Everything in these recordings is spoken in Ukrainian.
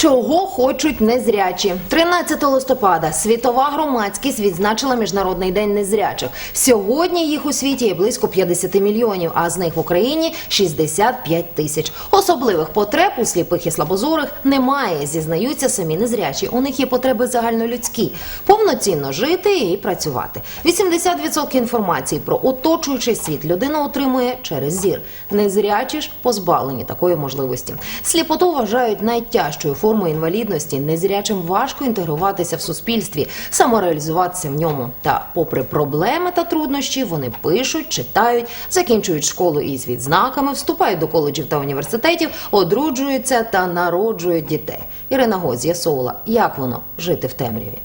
Чого хочуть незрячі? 13 листопада світова громадськість відзначила Міжнародний день незрячих. Сьогодні їх у світі є близько 50 мільйонів, а з них в Україні 65 тисяч. Особливих потреб у сліпих і слабозорих немає. Зізнаються самі незрячі. У них є потреби загальнолюдські повноцінно жити і працювати. 80% інформації про оточуючий світ людина отримує через зір. Незрячі ж позбавлені такої можливості. Сліпоту вважають найтяжчою формою інвалідності. Незрячим важко інтегруватися в суспільстві, самореалізуватися в ньому. Та, попри проблеми та труднощі, вони пишуть, читають, закінчують школу із відзнаками, вступають до коледжів та університетів, одружуються та народжують дітей. Ірина Го з'ясовувала, як воно жити в темряві.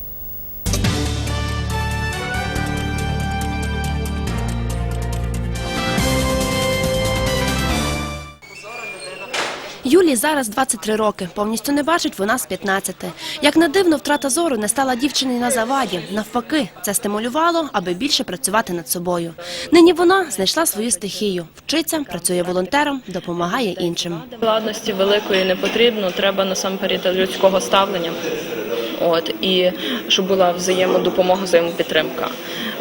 Юлі зараз 23 роки. Повністю не бачить вона з 15. Як не дивно, втрата зору не стала дівчині на заваді. Навпаки, це стимулювало, аби більше працювати над собою. Нині вона знайшла свою стихію, вчиться, працює волонтером, допомагає іншим. Владності великої не потрібно, треба насамперед людського ставлення. От і щоб була взаємодопомога, взаємопідтримка.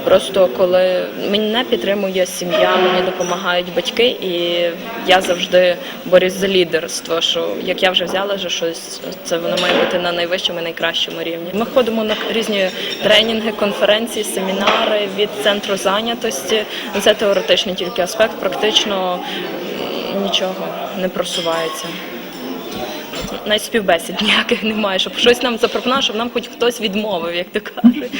Просто коли мене підтримує сім'я, мені допомагають батьки, і я завжди борюсь за лідерство. Що як я вже взяла вже щось, це воно має бути на найвищому і найкращому рівні. Ми ходимо на різні тренінги, конференції, семінари від центру зайнятості. Ну, Це теоретичний тільки аспект, практично нічого не просувається навіть співбесід ніяких немає, щоб щось нам запропонував, щоб нам хоч хтось відмовив, як то кажуть.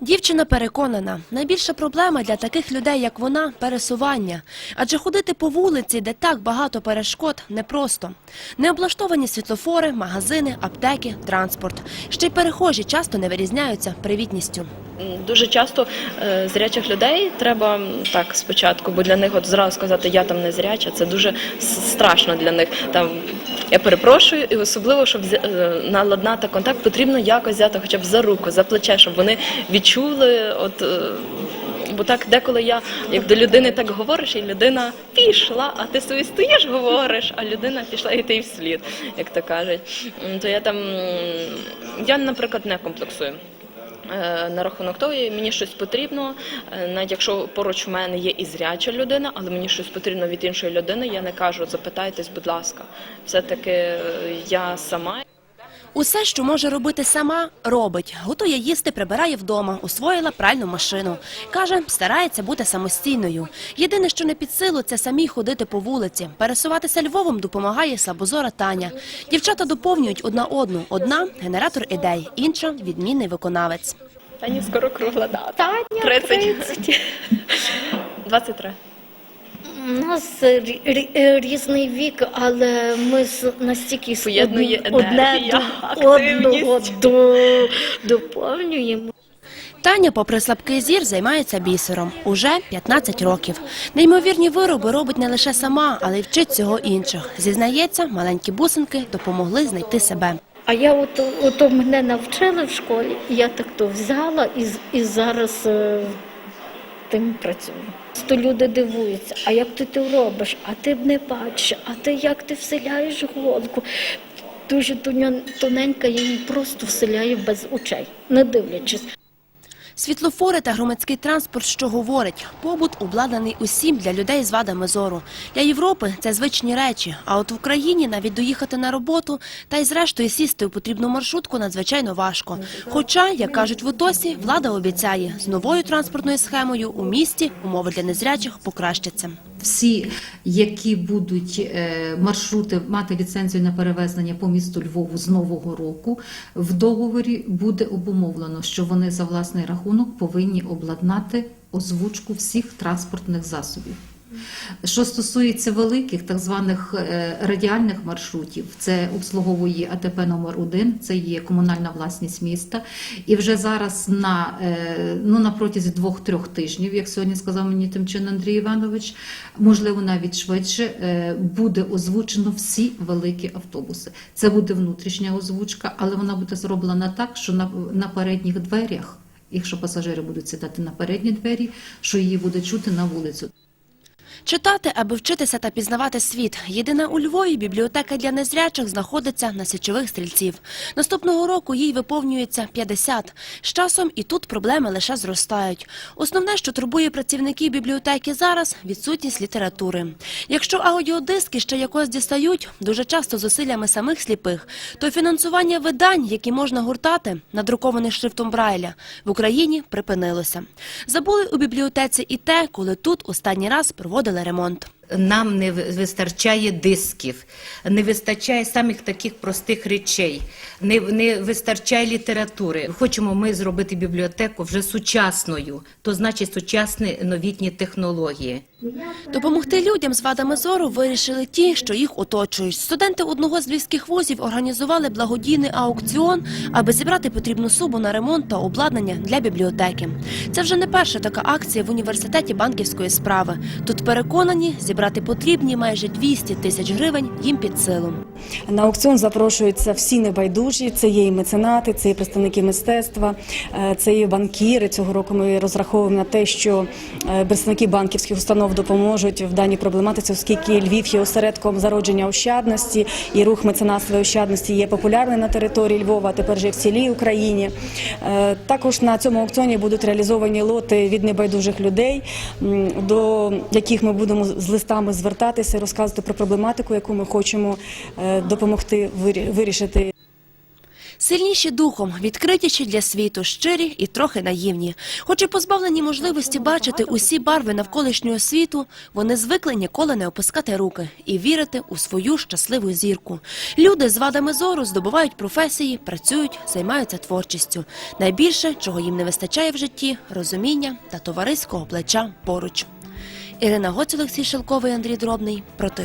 Дівчина переконана, найбільша проблема для таких людей, як вона, пересування. Адже ходити по вулиці, де так багато перешкод, непросто. Необлаштовані світлофори, магазини, аптеки, транспорт. Ще й перехожі часто не вирізняються привітністю. Дуже часто е, зрячих людей треба так спочатку, бо для них от зразу сказати я там не зряча, це дуже страшно для них. Там я перепрошую, і особливо, щоб е, наладнати контакт, потрібно якось взяти хоча б за руку, за плече, щоб вони відчули. От е, бо так деколи я як до людини так говориш, і людина пішла, а ти собі стоїш, говориш, а людина пішла і ти вслід, як то кажуть. То я там я, наприклад, не комплексую. Е, На рахунок того, мені щось потрібно, е, навіть якщо поруч в мене є і зряча людина, але мені щось потрібно від іншої людини, я не кажу, запитайтесь, будь ласка. Все-таки е, я сама. Усе, що може робити сама, робить. Готує їсти, прибирає вдома, освоїла пральну машину. Каже, старається бути самостійною. Єдине, що не під силу, це самій ходити по вулиці. Пересуватися Львовом допомагає слабозора Таня. Дівчата доповнюють одна одну. Одна – генератор ідей, інша – відмінний виконавець. Тані скоро кругла дата. Таня 30. 23. У нас е, різний вік, але ми настільки Поєднує од- одне до одного до, доповнюємо. Таня, попри слабкий зір, займається бісером. Уже 15 років. Неймовірні вироби робить не лише сама, але й вчить цього інших. Зізнається, маленькі бусинки допомогли знайти себе. А я от, от мене навчили в школі, і я так то взяла і, і зараз е, тим працюю. То люди дивуються, а як ти ти робиш, а ти б не бачиш, а ти як ти вселяєш голку. Дуже тоненька, я її просто вселяю без очей, не дивлячись. Світлофори та громадський транспорт, що говорить, побут обладнаний усім для людей з вадами зору. Для Європи це звичні речі. А от в Україні навіть доїхати на роботу та й зрештою сісти у потрібну маршрутку надзвичайно важко. Хоча, як кажуть в ОТОСі, влада обіцяє, з новою транспортною схемою у місті умови для незрячих покращаться. Всі, які будуть е, маршрути мати ліцензію на перевезення по місту Львову з нового року, в договорі буде обумовлено, що вони за власний рахунок повинні обладнати озвучку всіх транспортних засобів. Що стосується великих, так званих е, радіальних маршрутів, це обслуговує АТП номер 1 це є комунальна власність міста. І вже зараз на, е, ну, на протязі двох-трьох тижнів, як сьогодні сказав мені тим чином Андрій Іванович, можливо, навіть швидше е, буде озвучено всі великі автобуси. Це буде внутрішня озвучка, але вона буде зроблена так, що на, на передніх дверях. Якщо пасажири будуть сідати на передні двері, що її буде чути на вулицю. Читати, аби вчитися та пізнавати світ. Єдина у Львові бібліотека для незрячих знаходиться на січових стрільців. Наступного року їй виповнюється 50. З часом і тут проблеми лише зростають. Основне, що турбує працівників бібліотеки зараз – відсутність літератури. Якщо аудіодиски ще якось дістають, дуже часто зусиллями самих сліпих, то фінансування видань, які можна гуртати, надрукованих шрифтом Брайля, в Україні припинилося. Забули у бібліотеці і те, коли тут останній раз проводили ремонт. Нам не вистачає дисків, не вистачає самих таких простих речей, не, не вистачає літератури. Хочемо ми зробити бібліотеку вже сучасною, то значить сучасні новітні технології. Допомогти людям з вадами зору вирішили ті, що їх оточують. Студенти одного з львівських вузів організували благодійний аукціон, аби зібрати потрібну суму на ремонт та обладнання для бібліотеки. Це вже не перша така акція в університеті банківської справи. Тут переконані, зібрати потрібні майже 200 тисяч гривень їм під силу. На аукціон запрошуються всі небайдужі. Це є і меценати, це є представники мистецтва, е, це є банкіри. Цього року ми розраховуємо на те, що е, представники банківських установ допоможуть в даній проблематиці, оскільки Львів є осередком зародження ощадності і рух меценатства і ощадності є популярний на території Львова, а тепер же в цілій Україні. Е, Також на цьому аукціоні будуть реалізовані лоти від небайдужих людей, до яких ми будемо з листами звертатися, розказувати про проблематику, яку ми хочемо допомогти вирі- вирішити. Сильніші духом, відкритіші для світу, щирі і трохи наївні. Хоч і позбавлені можливості бачити усі барви навколишнього світу, вони звикли ніколи не опускати руки і вірити у свою щасливу зірку. Люди з вадами зору здобувають професії, працюють, займаються творчістю. Найбільше, чого їм не вистачає в житті – розуміння та товариського плеча поруч. Ірина Гоць, Олексій Шелковий, Андрій Дробний. Проти